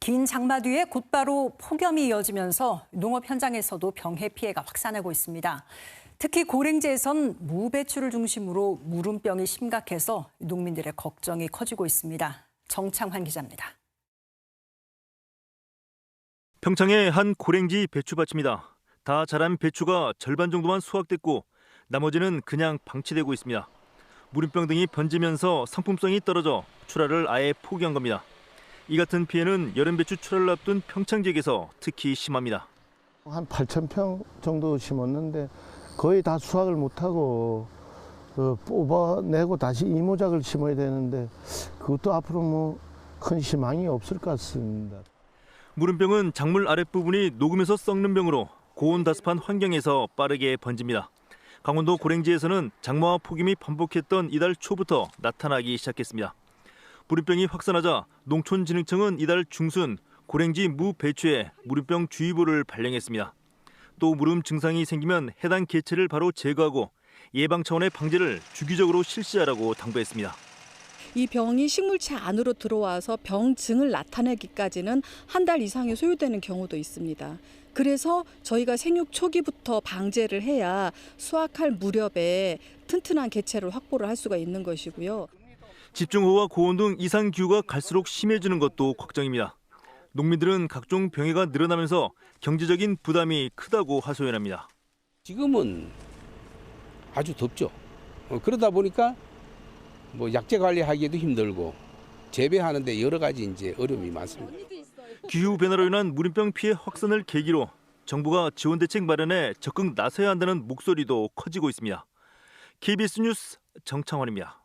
긴 장마 뒤에 곧바로 폭염이 이어지면서 농업 현장에서도 병해 피해가 확산하고 있습니다. 특히 고랭지에선 무배추를 중심으로 무름병이 심각해서 농민들의 걱정이 커지고 있습니다. 정창환 기자입니다. 평창의 한 고랭지 배추밭입니다. 다 자란 배추가 절반 정도만 수확됐고 나머지는 그냥 방치되고 있습니다. 무름병 등이 번지면서 상품성이 떨어져 출하를 아예 포기한 겁니다. 이 같은 피해는 여름 배 추 출하를 앞둔 평창 지역에서 특히 심합니다. 한 8천 평 정도 심었는데 거의 다 수확을 못하고 어, 뽑아내고 다시 이모작을 심어야 되는데 그것도 앞으로 뭐 큰 희망이 없을 것 같습니다. 무름병은 작물 아랫부분이 녹으면서 썩는 병으로 고온 다습한 환경에서 빠르게 번집니다. 강원도 고랭지에서는 장마와 폭염이 반복했던 이달 초부터 나타나기 시작했습니다. 무름병이 확산하자 농촌진흥청은 이달 중순 고랭지 무 배추에 무름병 주의보를 발령했습니다. 또 무름 증상이 생기면 해당 개체를 바로 제거하고 예방 차원의 방제를 주기적으로 실시하라고 당부했습니다. 이 병이 식물체 안으로 들어와서 병증을 나타내기까지는 한 달 이상이 소요되는 경우도 있습니다. 그래서 저희가 생육 초기부터 방제를 해야 수확할 무렵에 튼튼한 개체를 확보를 할 수가 있는 것이고요. 집중호우와 고온 등 이상 기후가 갈수록 심해지는 것도 걱정입니다. 농민들은 각종 병해가 늘어나면서 경제적인 부담이 크다고 하소연합니다. 지금은 아주 덥죠. 어, 그러다 보니까 뭐 약재 관리하기에도 힘들고 재배하는데 여러 가지 이제 어려움이 많습니다. 기후 변화로 인한 무림병 피해 확산을 계기로 정부가 지원 대책 마련에 적극 나서야 한다는 목소리도 커지고 있습니다. KBS 뉴스 정창원입니다.